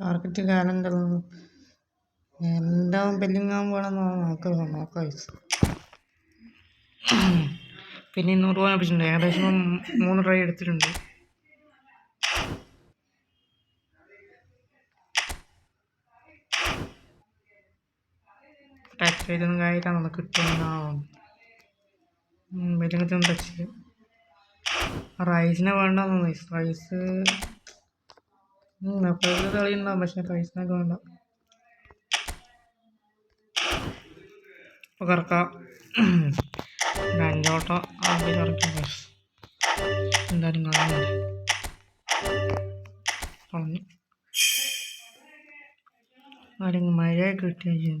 Target calendar എന്താ പെല്ലിങ്ങാൻ പോകണമെന്നാണ് നമുക്ക് നോക്കാം. പിന്നെ ഇന്നൂറ് പോകാൻ പറ്റിയിട്ടുണ്ട്. ഏകദേശം മൂന്ന് ട്രൈ എടുത്തിട്ടുണ്ട്. ടച്ച് ചെയ്തൊന്നും കാര്യമില്ല കിട്ടുമെന്നാവും ബെല്ലിങ്ങത്തൊന്നും ടച്ച് ചെയ്യും. റൈസിനെ വേണ്ടെന്ന് റൈസ് എപ്പോഴൊക്കെ കളി ഉണ്ടാവും പക്ഷെ റൈസിനൊക്കെ വേണ്ട. ഇപ്പോൾ കറക്കാം. അഞ്ചോട്ടോ ആദ്യം കറക്കാം. എന്തായാലും കാണുന്നില്ല പറഞ്ഞു ആരെങ്കിലും മഴയൊക്കെ കിട്ടിയ